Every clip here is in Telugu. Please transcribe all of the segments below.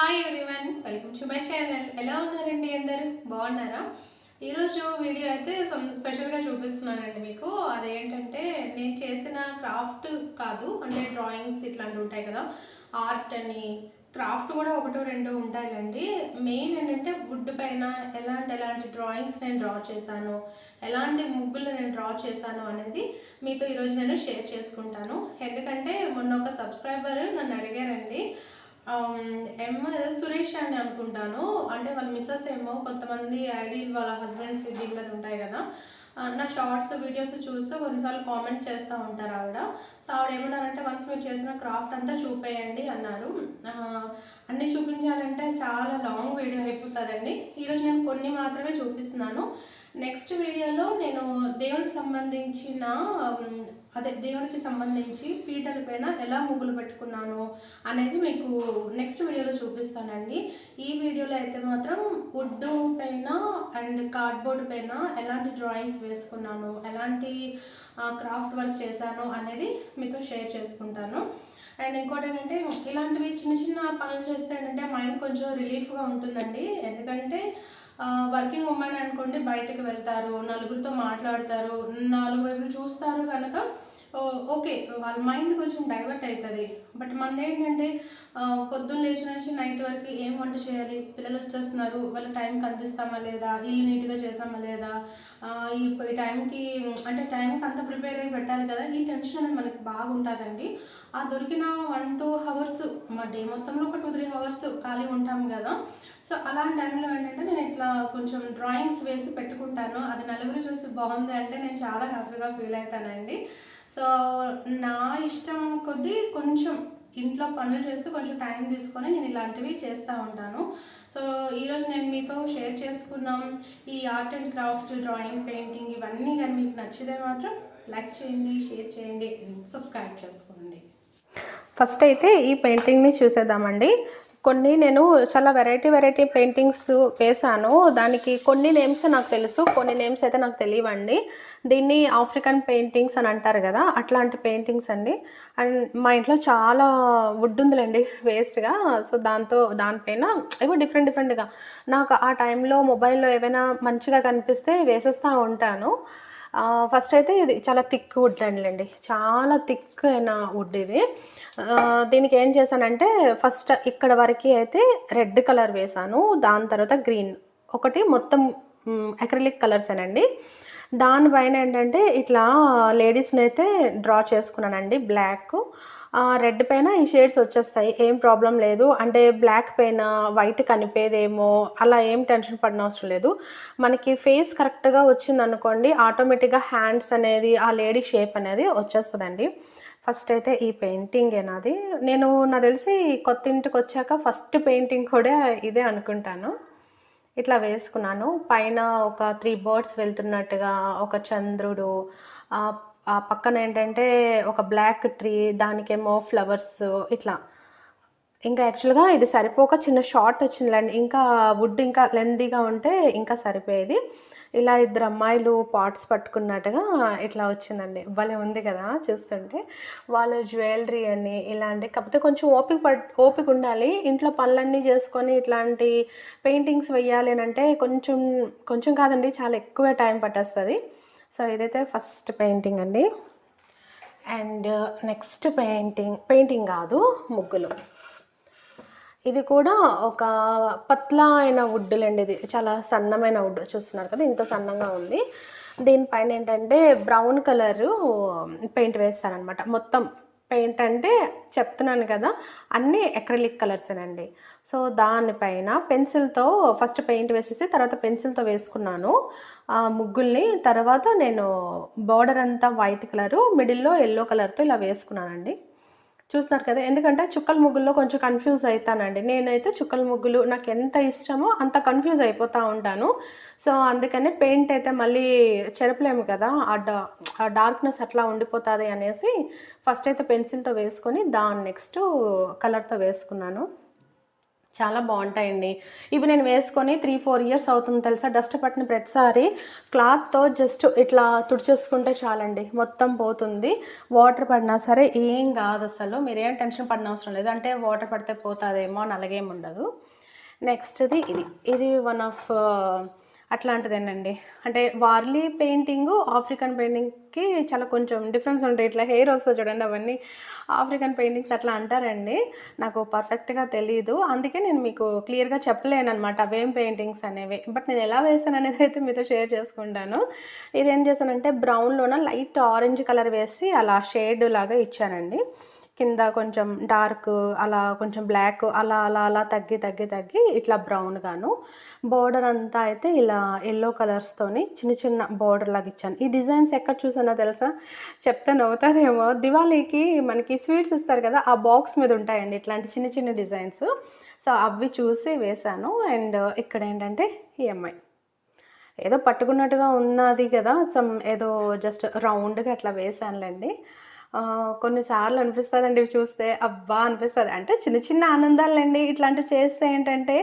Hi everyone welcome to my channel ఎలా ఉన్నారండి అందరు? బాగున్నారా? ఈరోజు వీడియో అయితే సమ్ స్పెషల్గా చూపిస్తున్నానండి మీకు. అదేంటంటే నేను చేసిన క్రాఫ్ట్ కాదు అంటే డ్రాయింగ్స్ ఇట్లాంటివి ఉంటాయి కదా. ఆర్ట్ అని క్రాఫ్ట్ కూడా ఒకటో రెండు ఉంటాయండి మెయిన్ ఏంటంటే వుడ్ పైన ఎలాంటి ఎలాంటి డ్రాయింగ్స్ నేను డ్రా చేశాను ఎలాంటి ముగ్గులు నేను డ్రా చేశాను అనేది మీతో ఈరోజు నేను షేర్ చేసుకుంటాను. ఎందుకంటే మొన్న ఒక సబ్స్క్రైబర్ నన్ను అడిగారండి Um, ఎం సురేష్ అని అనుకుంటాను. అంటే వాళ్ళ మిస్సెస్ ఏమో కొంతమంది ఐడీలు వాళ్ళ హస్బెండ్స్ దీని మీద ఉంటాయి కదా. Uh, నా షార్ట్స్ వీడియోస్ చూస్తూ కొన్నిసార్లు కామెంట్ చేస్తూ ఉంటారు ఆవిడ. సో ఆవిడ ఏమన్నారంటే వన్స్ మీరు చేసిన క్రాఫ్ట్ అంతా చూపేయండి అన్నారు. Uh, అన్నీ చూపించాలంటే చాలా లాంగ్ వీడియో అయిపోతుందండి. ఈరోజు నేను కొన్ని మాత్రమే చూపిస్తున్నాను. నెక్స్ట్ వీడియోలో నేను దేవునికి సంబంధించిన um, అదే దేవునికి సంబంధించి పీటల పైన ఎలా ముగ్గులు పెట్టుకున్నాను అనేది మీకు నెక్స్ట్ వీడియోలో చూపిస్తానండి. ఈ వీడియోలో అయితే మాత్రం వుడ్ పైన అండ్ కార్డ్బోర్డ్ పైన ఎలాంటి డ్రాయింగ్స్ వేసుకున్నాను ఎలాంటి క్రాఫ్ట్ వర్క్ చేశాను అనేది మీతో షేర్ చేసుకుంటాను. అండ్ ఇంకోటి ఏంటంటే ఇలాంటివి చిన్న చిన్న పనులు చేస్తే ఏంటంటే మైండ్ కొంచెం రిలీఫ్గా ఉంటుందండి. ఎందుకంటే వర్కింగ్ ఉమెన్ అనుకోండి బయటకు వెళ్తారు నలుగురితో మాట్లాడతారు నాలుగు వైపులు చూస్తారు కనుక Uh, ఓకే uh, వాళ్ళ మైండ్ కొంచెం డైవర్ట్ అవుతుంది బట్ మనది ఏంటంటే uh, పొద్దున్న లేచిన నుంచి నైట్ వరకు ఏం వంట చేయాలి? పిల్లలు వచ్చేస్తున్నారు. వాళ్ళ టైంకి అందిస్తామా లేదా? ఇల్లు నీట్గా చేసామా లేదా? ఈ టైంకి అంటే టైంకి అంత ప్రిపేర్ అయ్యి పెట్టాలి కదా? ఈ టెన్షన్ అనేది మనకి బాగుంటుందండి. ఆ దొరికిన వన్ టూ అవర్స్ మా డే మొత్తంలో ఒక టూ త్రీ అవర్స్ ఖాళీ ఉంటాం కదా? సో అలాంటి టైంలో ఏంటంటే నేను ఇట్లా కొంచెం డ్రాయింగ్స్ వేసి పెట్టుకుంటాను. అది నలుగురు చూసి బాగుంది అంటే నేను చాలా హ్యాపీగా ఫీల్ అవుతానండి. సో నా ఇష్టం కొద్దీ కొంచెం ఇంట్లో పనులు చేస్తూ కొంచెం టైం తీసుకొని నేను ఇలాంటివి చేస్తూ ఉంటాను. సో ఈరోజు నేను మీతో షేర్ చేసుకున్నాం ఈ art and craft drawing painting ఇవన్నీ కానీ మీకు నచ్చితే మాత్రం లైక్ చేయండి షేర్ చేయండి సబ్స్క్రైబ్ చేసుకోండి. ఫస్ట్ అయితే ఈ పెయింటింగ్ని చూసేద్దామండి. కొన్ని నేను చాలా వెరైటీ వెరైటీ పెయింటింగ్స్ వేశాను. దానికి కొన్ని నేమ్స్ నాకు తెలుసు కొన్ని నేమ్స్ అయితే నాకు తెలియవండి. దీన్ని ఆఫ్రికన్ పెయింటింగ్స్ అని అంటారు కదా అట్లాంటి పెయింటింగ్స్ అండి. అండ్ మా ఇంట్లో చాలా వుడ్ ఉందిలేండి వేస్ట్గా సో దాంతో దానిపైన ఏవో డిఫరెంట్ డిఫరెంట్గా నాకు ఆ టైంలో మొబైల్లో ఏవైనా మంచిగా కనిపిస్తే వేసేస్తూ ఉంటాను. ఫస్ట్ అయితే ఇది చాలా థిక్ వుడ్ అండి చాలా థిక్ అయిన వుడ్ ఇది. దీనికి ఏం చేశానంటే ఫస్ట్ ఇక్కడ వరకు అయితే రెడ్ కలర్ వేసాను దాని తర్వాత గ్రీన్. ఒకటి మొత్తం అక్రిలిక్ కలర్సేనండి దానిపైన ఏంటంటే ఇట్లా లేడీస్ని అయితే డ్రా చేసుకున్నానండి బ్లాక్ రెడ్ పైన ఈ షేడ్స్ వచ్చేస్తాయి ఏం ప్రాబ్లం లేదు. అంటే బ్లాక్ పైన వైట్ కనిపేదేమో అలా ఏం టెన్షన్ పడిన అవసరం లేదు. మనకి ఫేస్ కరెక్ట్గా వచ్చిందనుకోండి ఆటోమేటిక్గా హ్యాండ్స్ అనేది ఆ లేడీ షేప్ అనేది వచ్చేస్తుందండి. ఫస్ట్ అయితే ఈ పెయింటింగ్ ఏనాది. నేను నాకు తెలిసి కొత్త ఇంటికి వచ్చాక ఫస్ట్ పెయింటింగ్ కూడా ఇదే అనుకుంటాను. ఇట్లా వేసుకున్నాను. పైన ఒక త్రీ బర్డ్స్ వెళ్తున్నట్టుగా ఒక చంద్రుడు ఆ ఆ పక్కన ఏంటంటే ఒక బ్లాక్ ట్రీ దానికేమో ఫ్లవర్స్ ఇట్లా. ఇంకా యాక్చువల్గా ఇది సరిపోక చిన్న షార్ట్ వచ్చిందిలేండి. ఇంకా వుడ్ ఇంకా లెందీగా ఉంటే ఇంకా సరిపోయేది. ఇలా ఇద్దరు అమ్మాయిలు పాట్స్ పట్టుకున్నట్టుగా ఇట్లా వచ్చిందండి. భలే ఉంది కదా చూస్తుంటే. వాళ్ళ జ్యువెలరీ అని ఇలాంటి కాకపోతే కొంచెం ఓపిక పట్ ఓపిక ఉండాలి. ఇంట్లో పనులన్నీ చేసుకొని ఇట్లాంటి పెయింటింగ్స్ వేయాలి అని అంటే కొంచెం కొంచెం కాదండి చాలా ఎక్కువ టైం పట్టేస్తుంది. సో ఇదైతే ఫస్ట్ పెయింటింగ్ అండి. అండ్ నెక్స్ట్ పెయింటింగ్ పెయింటింగ్ కాదు ముగ్గులు. ఇది కూడా ఒక పత్లా అయిన వుడ్లండి ఇది. చాలా సన్నమైన వుడ్ చూస్తున్నారు కదా ఇంత సన్నంగా ఉంది. దీనిపైన ఏంటంటే బ్రౌన్ కలరు పెయింట్ వేస్తారనమాట మొత్తం పెయింట్ అంటే చెప్తున్నాను కదా అన్నీ ఎక్రలిక్ కలర్సేనండి సో దానిపైన పెన్సిల్తో ఫస్ట్ పెయింట్ వేసేసి తర్వాత పెన్సిల్తో వేసుకున్నాను. ఆ ముగ్గుల్ని తర్వాత నేను బార్డర్ అంతా వైట్ కలరు మిడిల్లో ఎల్లో కలర్తో ఇలా వేసుకున్నానండి. చూస్తున్నారు కదా ఎందుకంటే చుక్కల ముగ్గుల్లో కొంచెం కన్ఫ్యూజ్ అవుతానండి. నేనైతే చుక్కల ముగ్గులు నాకు ఎంత ఇష్టమో అంత కన్ఫ్యూజ్ అయిపోతూ ఉంటాను. సో అందుకనే పెయింట్ అయితే మళ్ళీ చెరపలేము కదా ఆ డా ఆ డార్క్నెస్ అట్లా ఉండిపోతుంది అనేసి ఫస్ట్ అయితే పెన్సిల్తో వేసుకొని దాని నెక్స్ట్ కలర్తో వేసుకున్నాను. చాలా బాగుంటాయండి. ఇవి నేను వేసుకొని త్రీ ఫోర్ ఇయర్స్ అవుతుంది తెలుసా? డస్ట్ పట్టిన ప్రతిసారి క్లాత్తో జస్ట్ ఇట్లా తుడిచేసుకుంటే చాలండి. మొత్తం పోతుంది. వాటర్ పడినా సరే ఏం కాదు అసలు. మీరేం టెన్షన్ పడిన అవసరం లేదు. అంటే వాటర్ పడితే పోతుందేమో అని అలాగేం ఉండదు. నెక్స్ట్ది ఇది. ఇది వన్ ఆఫ్ అట్లాంటిదేనండి. అంటే వార్లీ పెయింటింగ్ ఆఫ్రికన్ పెయింటింగ్కి చాలా కొంచెం డిఫరెన్స్ ఉంటాయి. ఇట్లా హెయిర్ వస్తుంది చూడండి అవన్నీ. ఆఫ్రికన్ పెయింటింగ్స్ అట్లా అంటారండి. నాకు పర్ఫెక్ట్గా తెలియదు అందుకే నేను మీకు క్లియర్గా చెప్పలేను అనమాట అవేం పెయింటింగ్స్ అనేవి. బట్ నేను ఎలా వేసాను అనేది అయితే మీతో షేర్ చేసుకుంటాను. ఇది ఏం చేశానంటే బ్రౌన్లోన లైట్ ఆరెంజ్ కలర్ వేసి అలా షేడ్ లాగా ఇచ్చానండి. కింద కొంచెం డార్క్ అలా కొంచెం బ్లాక్ అలా అలా అలా తగ్గి తగ్గి తగ్గి ఇట్లా బ్రౌన్ గాను. బోర్డర్ అంతా అయితే ఇలా ఎల్లో కలర్స్తోని చిన్న చిన్న బోర్డర్ లాగా ఇచ్చాను. ఈ డిజైన్స్ ఎక్కడ చూసానో తెలుసా? చెప్తే నవ్వుతారేమో. దివాళీకి మనకి స్వీట్స్ ఇస్తారు కదా ఆ బాక్స్ మీద ఉంటాయండి ఇట్లాంటి చిన్న చిన్న డిజైన్స్. సో అవి చూసి వేశాను అండ్ ఇక్కడ ఏంటంటే ఈఎంఐ ఏదో పట్టుకున్నట్టుగా ఉన్నది కదా సమ్ ఏదో జస్ట్ రౌండ్గా అట్లా వేసానులేండి. కొన్నిసార్లు అనిపిస్తుందండి ఇవి చూస్తే. అబ్బా అనిపిస్తుంది. అంటే చిన్న చిన్న ఆనందాలండి ఇట్లాంటివి చేస్తే ఏంటంటే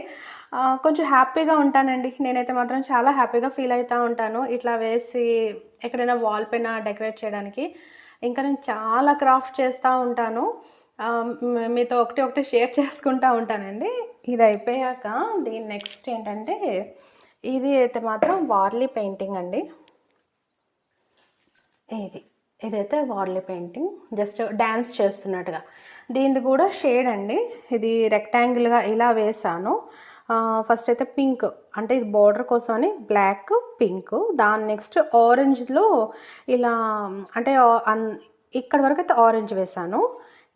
కొంచెం హ్యాపీగా ఉంటానండి. నేనైతే మాత్రం చాలా హ్యాపీగా ఫీల్ అవుతూ ఉంటాను. ఇట్లా వేసి ఎక్కడైనా వాల్ పైన డెకరేట్ చేయడానికి. ఇంకా నేను చాలా క్రాఫ్ట్ చేస్తూ ఉంటాను. మీతో ఒకటి ఒకటి షేర్ చేసుకుంటూ ఉంటానండి. ఇది అయిపోయాక దీని నెక్స్ట్ ఏంటంటే ఇది అయితే మాత్రం వార్లీ పెయింటింగ్ అండి. ఇది. ఇదైతే వార్లీ పెయింటింగ్. జస్ట్ డ్యాన్స్ చేస్తున్నట్టుగా. దీనిది కూడా షేడ్ అండి. ఇది రెక్టాంగిల్గా ఇలా వేసాను ఫస్ట్ అయితే పింక్. అంటే ఇది బార్డర్ కోసం అని బ్లాక్ పింక్ దాని నెక్స్ట్ ఆరెంజ్లో ఇలా అంటే అన్- ఇక్కడ వరకు అయితే ఆరెంజ్ వేసాను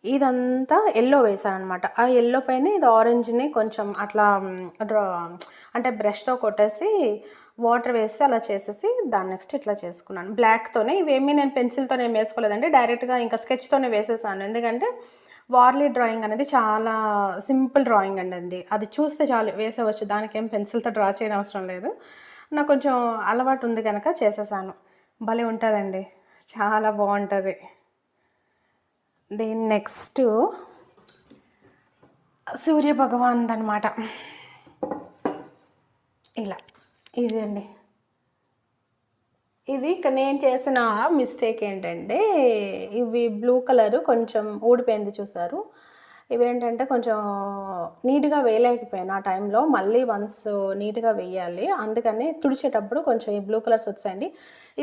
ఇదంతా ఎల్లో వేసాను అనమాట ఆ ఎల్లో పైన ఇది ఆరెంజ్ని కొంచెం అట్లా డ్రా అంటే బ్రష్తో కొట్టేసి వాటర్ వేసి అలా చేసేసి దాని నెక్స్ట్ ఇట్లా చేసుకున్నాను. బ్లాక్తోనే ఇవేమీ నేను పెన్సిల్తో ఏం వేసుకోలేదండి. డైరెక్ట్గా ఇంకా స్కెచ్తోనే వేసేసాను. ఎందుకంటే వార్లీ డ్రాయింగ్ అనేది చాలా సింపుల్ డ్రాయింగ్ అండి. అది అది చూస్తే చాలు వేసేవచ్చు. దానికి ఏం పెన్సిల్తో డ్రా చేయడం అవసరం లేదు. నాకు కొంచెం అలవాటు ఉంది కనుక చేసేసాను. భలే ఉంటుందండి. చాలా బాగుంటుంది. దీని నెక్స్ట్ సూర్య భగవాన్ అనమాట ఇలా. ఇది అండి ఇది ఇక్కడ నేను చేసిన మిస్టేక్ ఏంటంటే ఇవి బ్లూ కలర్ కొంచెం ఊడిపోయింది చూసారు. ఇవి ఏంటంటే కొంచెం నీట్గా వేయలేకపోయాను ఆ టైంలో. మళ్ళీ వన్స్ నీట్గా వేయాలి. అందుకని తుడిచేటప్పుడు కొంచెం ఈ బ్లూ కలర్స్ వచ్చాయండి.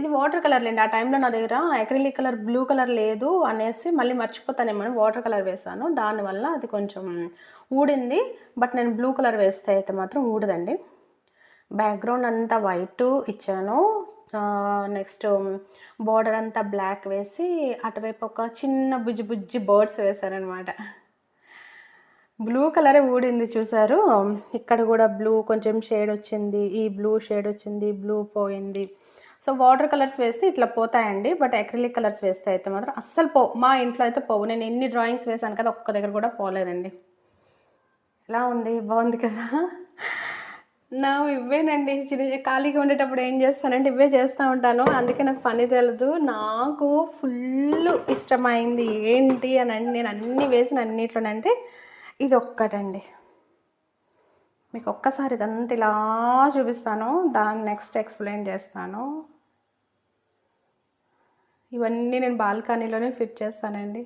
ఇది వాటర్ కలర్ లేండి. ఆ టైంలో నా దగ్గర అక్రిలిక్ కలర్ బ్లూ కలర్ లేదు అనేసి మళ్ళీ మర్చిపోతానేమో వాటర్ కలర్ వేసాను దానివల్ల అది కొంచెం ఊడింది. బట్ నేను బ్లూ కలర్ వేస్తే అయితే మాత్రం ఊడదండి. బ్యాక్గ్రౌండ్ అంతా వైట్ ఇచ్చాను. నెక్స్ట్ బార్డర్ అంతా బ్లాక్ వేసి అటువైపు ఒక చిన్న బుజ్జి బుజ్జి బర్డ్స్ వేశారనమాట. బ్లూ కలరే ఊడింది చూసారు. ఇక్కడ కూడా బ్లూ కొంచెం షేడ్ వచ్చింది ఈ బ్లూ షేడ్ వచ్చింది బ్లూ పోయింది. సో వాటర్ కలర్స్ వేస్తే ఇట్లా పోతాయండి బట్ అక్రిలిక్ కలర్స్ వేస్తే అయితే మాత్రం అస్సలు పో మా ఇంట్లో అయితే పోవు. నేను ఎన్ని డ్రాయింగ్స్ వేసాను కదా ఒక్క దగ్గర కూడా పోలేదండి. ఎలా ఉంది? బాగుంది కదా? నా ఇవేనండి చిన్న ఖాళీగా ఉండేటప్పుడు ఏం చేస్తానంటే ఇవే చేస్తూ ఉంటాను. అందుకే నాకు పని తెలీదు. నాకు ఫుల్ ఇష్టమైంది ఏంటి అని అంటే నేను అన్ని వేసిన అన్నిట్లోనంటే ఇది ఒక్కటండి మీకు ఒక్కసారి ఇదంతా ఇలా చూపిస్తాను. దాన్ని నెక్స్ట్ ఎక్స్ప్లెయిన్ చేస్తాను. ఇవన్నీ నేను బాల్కనీలోనే ఫిట్ చేస్తానండి.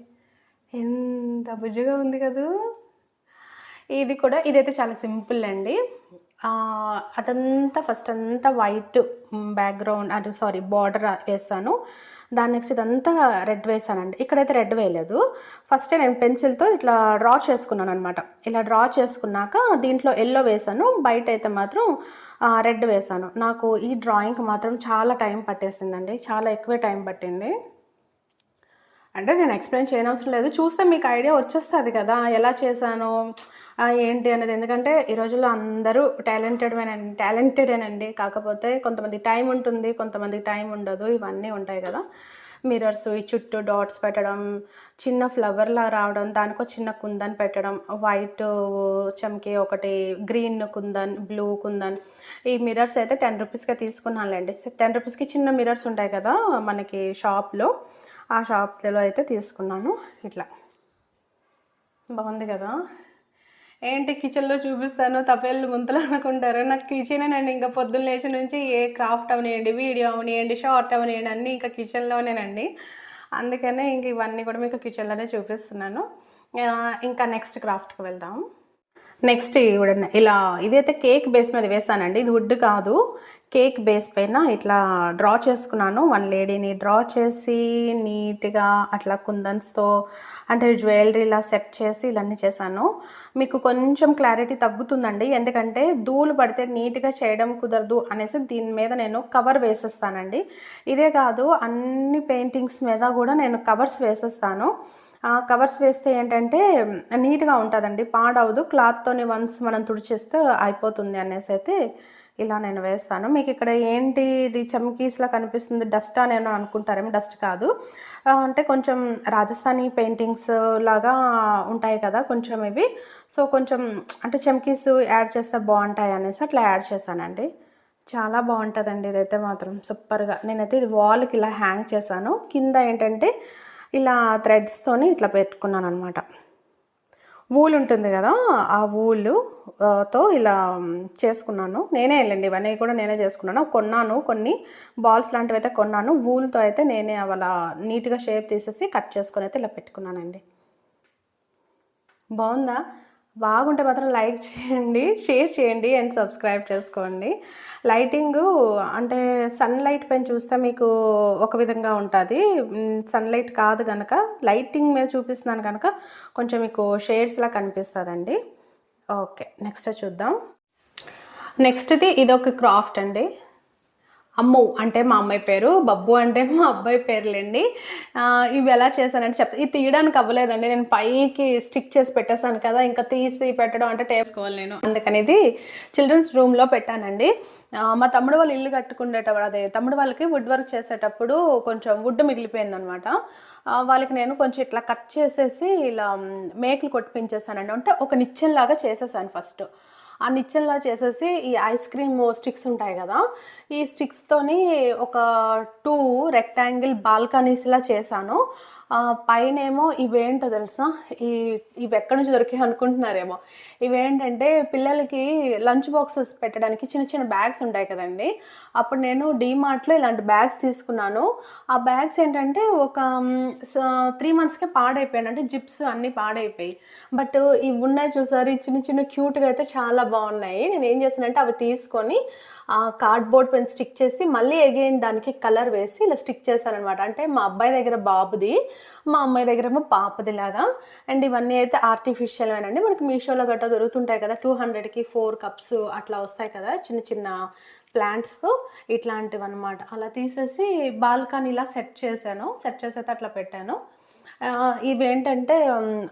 ఎంత బుజ్జుగా ఉంది కదూ. ఇది కూడా ఇదైతే చాలా సింపుల్ అండి. అదంతా ఫస్ట్ అంతా వైట్ బ్యాక్గ్రౌండ్ అది సారీ బార్డర్ వేసాను. దాని నెక్స్ట్ ఇదంతా రెడ్ వేసానండి. ఇక్కడైతే రెడ్ వేయలేదు. ఫస్ట్ నేను పెన్సిల్తో ఇట్లా డ్రా చేసుకున్నాను అనమాట ఇలా డ్రా చేసుకున్నాక దీంట్లో ఎల్లో వేసాను. బయట అయితే మాత్రం రెడ్ వేసాను. నాకు ఈ డ్రాయింగ్కి మాత్రం చాలా టైం పట్టేసిందండి. చాలా ఎక్కువే టైం పట్టింది. అంటే నేను ఎక్స్ప్లెయిన్ చేయనవసరం లేదు. చూస్తే మీకు ఐడియా వచ్చేస్తుంది కదా. ఎలా చేశాను? ఏంటి అనేది. ఎందుకంటే ఈ రోజుల్లో అందరూ టాలెంటెడ్ టాలెంటెడేనండి కాకపోతే కొంతమంది టైం ఉంటుంది కొంతమందికి టైం ఉండదు. ఇవన్నీ ఉంటాయి కదా. మిరర్స్ ఈ చుట్టూ డాట్స్ పెట్టడం చిన్న ఫ్లవర్లా రావడం దానికో చిన్న కుందన్ పెట్టడం వైట్ చమ్కి ఒకటి గ్రీన్ కుందన్ బ్లూ కుందన్. ఈ మిరర్స్ అయితే టెన్ రూపీస్కే తీసుకున్నానులేండి టెన్ రూపీస్కి చిన్న మిరర్స్ ఉంటాయి కదా మనకి షాప్లో ఆ షాప్లో అయితే తీసుకున్నాను. ఇట్లా. బాగుంది కదా? ఏంటి కిచెన్లో చూపిస్తాను తపేళ్ళు ముంతలు అనుకుంటారు. నాకు కిచెనేనండి ఇంకా పొద్దున్న లేచి నుంచి ఏ క్రాఫ్ట్ అవనియండి వీడియో అవనియండి షార్ట్ అవనియండి అన్నీ ఇంకా కిచెన్లోనేనండి అందుకనే ఇంక ఇవన్నీ కూడా మీకు కిచెన్లోనే చూపిస్తున్నాను. ఇంకా నెక్స్ట్ క్రాఫ్ట్కి వెళ్దాం. నెక్స్ట్ చూడండి ఇలా ఇదైతే కేక్ బేస్ మీద వేసానండి. ఇది వుడ్ కాదు. కేక్ బేస్ పైన ఇట్లా డ్రా చేసుకున్నాను. వన్ లేడీని డ్రా చేసి నీట్గా అట్లా కుందన్స్తో అంటే జ్యువెలరీ ఇలా సెట్ చేసి ఇలాన్ని చేశాను. మీకు కొంచెం క్లారిటీ తగ్గుతుందండి. ఎందుకంటే ధూళి పడితే నీట్గా చేయడం కుదరదు అనేసి దీని మీద నేను కవర్ వేసేస్తానండి. ఇదే కాదు అన్ని పెయింటింగ్స్ మీద కూడా నేను కవర్స్ వేసేస్తాను. కవర్స్ వేస్తే ఏంటంటే నీట్గా ఉంటుందండి. పాడవదు. క్లాత్తోని వన్స్ మనం తుడిచేస్తే అయిపోతుంది అనేసి అయితే ఇలా నేను వేస్తాను. మీకు ఇక్కడ ఏంటి ఇది చమ్కీస్లా కనిపిస్తుంది? డస్ట్ నేను అనుకుంటారేమో డస్ట్ కాదు. అంటే కొంచెం రాజస్థానీ పెయింటింగ్స్ లాగా ఉంటాయి కదా కొంచెం ఇవి. సో కొంచెం అంటే చమ్కీస్ యాడ్ చేస్తే బాగుంటాయి అనేసి అట్లా యాడ్ చేశానండి. చాలా బాగుంటుందండి ఇదైతే మాత్రం. సూపర్గా. నేనైతే ఇది వాల్కి ఇలా హ్యాంగ్ చేశాను. కింద ఏంటంటే ఇలా థ్రెడ్స్తోని ఇట్లా పెట్టుకున్నాను అనమాట వూల్ ఉంటుంది కదా ఆ వూలు తో ఇలా చేసుకున్నాను. నేనే వెళ్ళండి ఇవన్నీ కూడా నేనే చేసుకున్నాను. కొన్నాను కొన్ని బాల్స్ లాంటివి అయితే కొన్నాను. వూల్తో అయితే నేనే అలా నీట్గా షేప్ తీసేసి కట్ చేసుకొని అయితే ఇలా పెట్టుకున్నానండి. బాగుందా బాగుంటే మాత్రం లైక్ చేయండి షేర్ చేయండి అండ్ సబ్స్క్రైబ్ చేసుకోండి. లైటింగ్ అంటే సన్లైట్ పైన చూస్తే మీకు ఒక విధంగా ఉంటుంది. సన్లైట్ కాదు కనుక లైటింగ్ మీద చూపిస్తున్నాను కనుక కొంచెం మీకు షేడ్స్లా కనిపిస్తుందండి. ఓకే నెక్స్ట్ చూద్దాం. నెక్స్ట్ది ఇదొక క్రాఫ్ట్ అండి. అమ్ము అంటే మా అమ్మాయి పేరు బబ్బు అంటే మా అబ్బాయి పేర్లేండి. ఇవి ఎలా చేశానంటే చెప్ ఇది తీయడానికి అవ్వలేదండి. నేను పైకి స్టిక్ చేసి పెట్టేశాను కదా ఇంకా తీసి పెట్టడం అంటే టేసుకోవాలి నేను. అందుకనేది చిల్డ్రన్స్ రూమ్లో పెట్టానండి. మా తమ్ముడు వాళ్ళు ఇల్లు కట్టుకునేటప్పుడు అదే తమ్ముడు వాళ్ళకి వుడ్ వర్క్ చేసేటప్పుడు కొంచెం వుడ్ మిగిలిపోయింది అనమాట వాళ్ళకి నేను కొంచెం ఇట్లా కట్ చేసేసి ఇలా మేకలు మేకులు కొట్టిపించేసానండి అంటే ఒక నిచ్చెన్ లాగా చేసేసాను ఫస్ట్. ఆ నిచ్చెనలా చేసేసి ఈ ఐస్ క్రీమ్ స్టిక్స్ ఉంటాయి కదా ఈ స్టిక్స్తోని ఒక టూ రెక్టాంగిల్ బాల్కనీస్లా చేశాను. పైనేమో ఇవేంటో తెలుసా? ఈ ఇవి ఎక్కడి నుంచి దొరికాయి అనుకుంటున్నారేమో. ఇవేంటంటే పిల్లలకి లంచ్ బాక్సెస్ పెట్టడానికి చిన్న చిన్న బ్యాగ్స్ ఉంటాయి కదండి. అప్పుడు నేను డీమార్ట్లో ఇలాంటి బ్యాగ్స్ తీసుకున్నాను. ఆ బ్యాగ్స్ ఏంటంటే ఒక త్రీ మంత్స్కే పాడైపోయాను అంటే జిప్స్ అన్నీ పాడైపోయి. బట్ ఇవి ఉన్నాయి చూసారు. చిన్న చిన్న క్యూట్గా అయితే చాలా బాగున్నాయి. నేను ఏం చేశానంటే అవి తీసుకొని ఆ కార్డ్బోర్డ్ పెన్ స్టిక్ చేసి మళ్ళీ అగైన్ దానికి కలర్ వేసి ఇలా స్టిక్ చేశాను అనమాట అంటే మా అబ్బాయి దగ్గర బాబుది. మా అమ్మాయి దగ్గర ఏమో పాపదిలాగా. అండ్ ఇవన్నీ అయితే ఆర్టిఫిషియల్ అండి మనకి మీషోలో గట్రా దొరుకుతుంటాయి కదా టూ హండ్రెడ్కి ఫోర్ కప్స్ అట్లా వస్తాయి కదా చిన్న చిన్న ప్లాంట్స్తో ఇట్లాంటివి అనమాట అలా తీసేసి బాల్కనీలా సెట్ చేశాను. సెట్ చేసేది అట్లా పెట్టాను. ఇవేంటంటే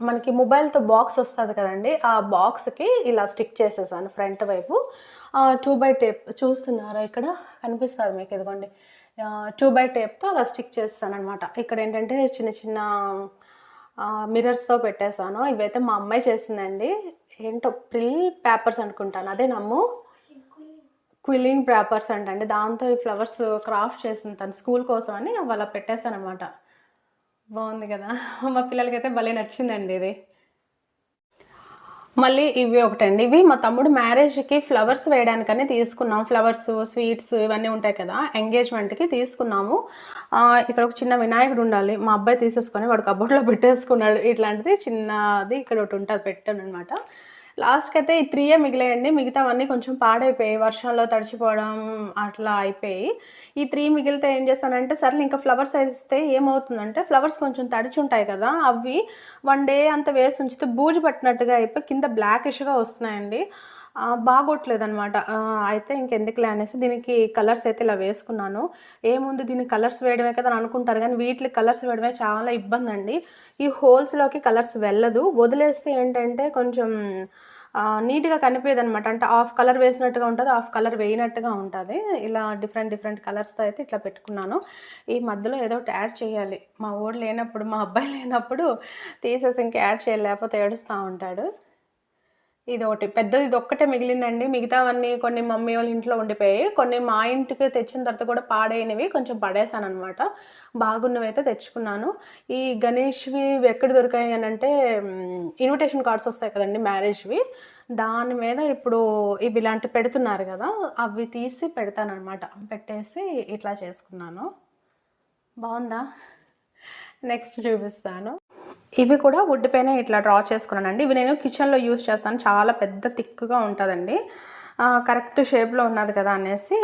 మనకి మొబైల్తో బాక్స్ వస్తుంది కదండి ఆ బాక్స్కి ఇలా స్టిక్ చేసేసాను ఫ్రంట్ వైపు. టూ బై టేప్ చూస్తున్నారా ఇక్కడ? కనిపిస్తుంది మీకు ఇదిగోండి. టూ బై టేప్తో అలా స్టిక్ చేస్తాను అనమాట ఇక్కడ ఏంటంటే చిన్న చిన్న మిర్రర్స్తో పెట్టేశాను. ఇవైతే మా అమ్మాయి చేసిందండి. ఏంటో ప్రిల్ పేపర్స్ అనుకుంటాను. అదే నమ్ము? క్విల్లింగ్ పేపర్స్ అంటండి. దాంతో ఈ ఫ్లవర్స్ క్రాఫ్ట్ చేసింది తను స్కూల్ కోసం అని అలా పెట్టేశాను అనమాట బాగుంది కదా. మా పిల్లలకైతే భలే నచ్చిందండి ఇది. మళ్ళీ ఇవి ఒకటండి. ఇవి మా తమ్ముడు మ్యారేజ్కి ఫ్లవర్స్ వేయడానికనే తీసుకున్నాం. ఫ్లవర్స్ స్వీట్స్ ఇవన్నీ ఉంటాయి కదా ఎంగేజ్మెంట్కి తీసుకున్నాము. ఇక్కడ ఒక చిన్న వినాయకుడు ఉండాలి. మా అబ్బాయి తీసేసుకొని వాడు కబోర్డ్లో పెట్టేసుకున్నాడు. ఇట్లాంటిది చిన్నది ఇక్కడ ఒకటి ఉంటుంది పెట్టాను అనమాట లాస్ట్కి అయితే ఈ త్రీయే మిగిలేయండి. మిగతావన్నీ కొంచెం పాడైపోయాయి. వర్షంలో తడిచిపోవడం అట్లా అయిపోయి ఈ త్రీ మిగిలితే ఏం చేస్తానంటే సర్లే ఇంకా ఫ్లవర్స్ వేస్తే ఏమవుతుందంటే ఫ్లవర్స్ కొంచెం తడిచి ఉంటాయి కదా అవి వన్ డే అంత వేసి ఉంచితే బూజు పట్టినట్టుగా అయిపోయి కింద బ్లాకిష్గా వస్తున్నాయండి. బాగోట్లేదనమాట బాగోట్లేదు అనమాట అయితే ఇంకెందుకులే అనేసి దీనికి కలర్స్ అయితే ఇలా వేసుకున్నాను. ఏముంది దీనికి కలర్స్ వేయడమే కదా అని అనుకుంటారు కానీ వీటికి కలర్స్ వేయడమే చాలా ఇబ్బంది అండి ఈ హోల్స్లోకి కలర్స్ వెళ్ళదు. వదిలేస్తే ఏంటంటే కొంచెం నీట్గా కనిపించదు అనమాట అంటే ఆఫ్ కలర్ వేసినట్టుగా ఉంటుంది ఆఫ్ కలర్ వేయనట్టుగా ఉంటుంది. ఇలా డిఫరెంట్ డిఫరెంట్ కలర్స్తో అయితే ఇట్లా పెట్టుకున్నాను. ఈ మధ్యలో ఏదో ఒకటి యాడ్ చేయాలి. మా ఊరు లేనప్పుడు మా అబ్బాయి లేనప్పుడు తీసేసి ఇంకా యాడ్ చేయాలి లేకపోతే ఏడుస్తూ ఉంటాడు. ఇది ఒకటి పెద్దది ఇది ఒక్కటే మిగిలిందండి. మిగతావన్నీ కొన్ని మమ్మీ వాళ్ళ ఇంట్లో ఉండిపోయాయి. కొన్ని మా ఇంటికి తెచ్చిన తర్వాత కూడా పాడైనవి కొంచెం పడేసాను అనమాట బాగున్నవి అయితే తెచ్చుకున్నాను. ఈ గణేష్వి ఇవి ఎక్కడ దొరికాయి అని అంటే ఇన్విటేషన్ కార్డ్స్ వస్తాయి కదండి మ్యారేజ్వి. దాని మీద ఇప్పుడు ఇవి ఇలాంటి పెడుతున్నారు కదా అవి తీసి పెడతానమాట పెట్టేసి ఇట్లా చేసుకున్నాను. బాగుందా? నెక్స్ట్ చూపిస్తాను. ఇవి కూడా వుడ్ పైన ఇట్లా డ్రా చేసుకున్నానండి. ఇవి నేను కిచెన్లో యూస్ చేస్తాను. చాలా పెద్ద థిక్గా ఉంటుందండి. కరెక్ట్ షేప్లో ఉన్నది కదా అనేసి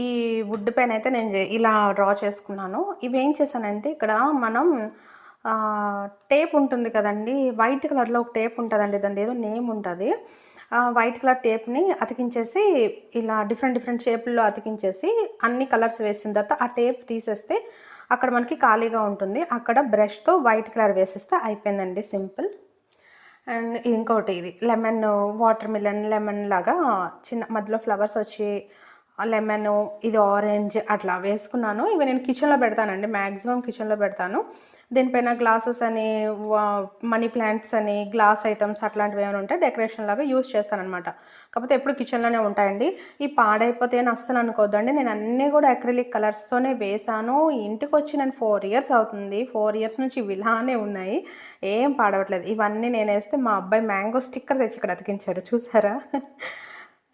ఈ వుడ్ పెన్ అయితే నేను ఇలా డ్రా చేసుకున్నాను. ఇవి ఏం చేశానంటే ఇక్కడ మనం టేప్ ఉంటుంది కదండి. వైట్ కలర్లో ఒక టేప్ ఉంటుందండి. దాని ఏదో నేమ్ ఉంటుంది. వైట్ కలర్ టేప్ని అతికించేసి ఇలా డిఫరెంట్ డిఫరెంట్ షేపుల్లో అతికించేసి అన్ని కలర్స్ వేసిన తర్వాత ఆ టేప్ తీసేస్తే అక్కడ మనకి ఖాళీగా ఉంటుంది. అక్కడ బ్రష్తో వైట్ కలర్ వేసేస్తే అయిపోయిందండి సింపుల్. అండ్ ఇంకోటి ఇది లెమన్ వాటర్ మిలన్ లెమన్ లాగా చిన్న మధ్యలో ఫ్లవర్స్ వచ్చి లెమన్ ఇది ఆరెంజ్ అట్లా వేసుకున్నాను. ఇవి నేను కిచెన్లో పెడతానండి. మ్యాక్సిమం కిచెన్లో పెడతాను. దీనిపైన గ్లాసెస్ అని మనీ ప్లాంట్స్ అని గ్లాస్ ఐటమ్స్ అట్లాంటివి ఏమైనా ఉంటే డెకరేషన్ లాగా యూస్ చేస్తానమాట కాకపోతే ఎప్పుడు కిచెన్లోనే ఉంటాయండి. ఈ పాడైపోతే అని అస్సలు అనుకోవద్దండి నేను అన్నీ కూడా అక్రిలిక్ కలర్స్తోనే వేసాను ఇంటికి వచ్చి నేను ఫోర్ ఇయర్స్ అవుతుంది. ఫోర్ ఇయర్స్ నుంచి ఇలానే ఉన్నాయి. ఏం పాడవట్లేదు. ఇవన్నీ నేను వేస్తే మా అబ్బాయి మ్యాంగో స్టిక్కర్ తెచ్చి ఇక్కడ అతికించాడు. చూసారా?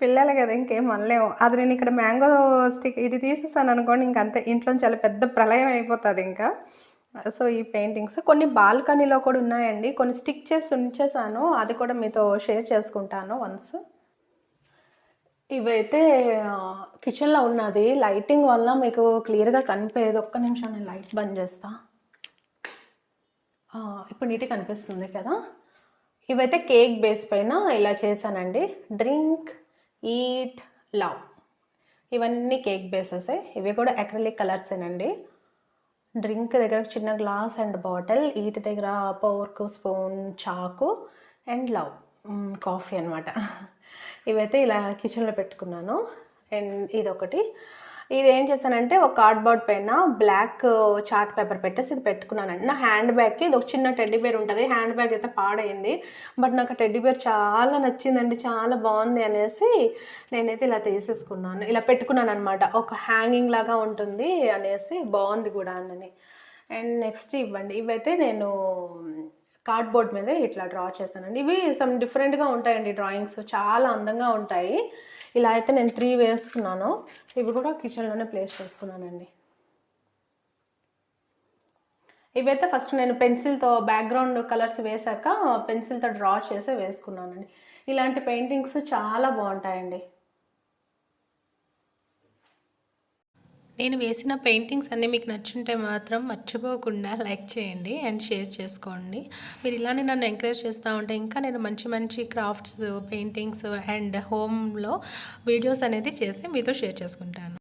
పిల్లలు కదా ఇంకేం అనలేము. అది నేను ఇక్కడ మ్యాంగో స్టిక్ ఇది తీసేసాను అనుకోండి ఇంక అంతే. ఇంట్లో చాలా పెద్ద ప్రళయం అయిపోతుంది ఇంకా. సో ఈ పెయింటింగ్స్. కొన్ని బాల్కనీలో కూడా ఉన్నాయండి. కొన్ని స్టిక్ చేసి ఉంచేసాను. అది కూడా మీతో షేర్ చేసుకుంటాను వన్స్. ఇవైతే కిచెన్లో ఉన్నది. లైటింగ్ వల్ల మీకు క్లియర్గా కనిపించదు ఒక్క నిమిషం నేను లైట్ బంద్ చేస్తా. ఇప్పుడు నీట్గా కనిపిస్తుంది కదా. ఇవైతే కేక్ బేస్ పైన ఇలా చేశానండి. డ్రింక్. Eat love. ఇవన్నీ కేక్ బేసెసే. ఇవి కూడా అక్రిలిక్ కలర్సేనండి. డ్రింక్ దగ్గర చిన్న గ్లాస్ అండ్ బాటిల్ ఈట్ దగ్గర పోర్క్ స్పూన్ చాకు అండ్ లవ్. కాఫీ అనమాట ఇవైతే ఇలా కిచెన్లో పెట్టుకున్నాను. అండ్ ఇదొకటి. ఇది ఏం చేశానంటే ఒక కార్డ్బోర్డ్ పైన బ్లాక్ చార్ట్ పేపర్ పెట్టేసి ఇది పెట్టుకున్నానండి. నా హ్యాండ్ బ్యాగ్కి ఇది ఒక చిన్న టెడ్డీ బేర్ ఉంటుంది. హ్యాండ్ బ్యాగ్ అయితే పాడైంది. బట్ నాకు టెడ్డీ బేర్ చాలా నచ్చిందండి. చాలా బాగుంది అనేసి నేనైతే ఇలా తీసేసుకున్నాను. ఇలా పెట్టుకున్నాను అనమాట ఒక హ్యాంగింగ్ లాగా ఉంటుంది అనేసి బాగుంది కూడా అని అండ్ నెక్స్ట్ ఇవ్వండి. ఇవైతే నేను కార్డ్బోర్డ్ మీద ఇట్లా డ్రా చేశానండి. ఇవి సమ్ డిఫరెంట్గా ఉంటాయండి డ్రాయింగ్స్ చాలా అందంగా ఉంటాయి. ఇలా అయితే నేను త్రీ వేసుకున్నాను. ఇవి కూడా కిచెన్లోనే ప్లేస్ చేసుకున్నానండి. ఇవైతే ఫస్ట్ నేను పెన్సిల్తో బ్యాక్గ్రౌండ్ కలర్స్ వేసాక పెన్సిల్తో డ్రా చేసి వేసుకున్నానండి. ఇలాంటి పెయింటింగ్స్ చాలా బాగుంటాయండి. నేను వేసిన పెయింటింగ్స్ అన్నీ మీకు నచ్చుంటే మాత్రం మర్చిపోకుండా లైక్ చేయండి అండ్ షేర్ చేసుకోండి. మీరు ఇలానే నన్ను ఎంకరేజ్ చేస్తూ ఉంటే ఇంకా నేను మంచి మంచి క్రాఫ్ట్స్ పెయింటింగ్స్ అండ్ హోమ్లో వీడియోస్ అనేది చేసి మీతో షేర్ చేసుకుంటాను.